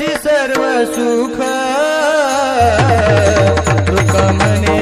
सर्व सुख तुका म्हणे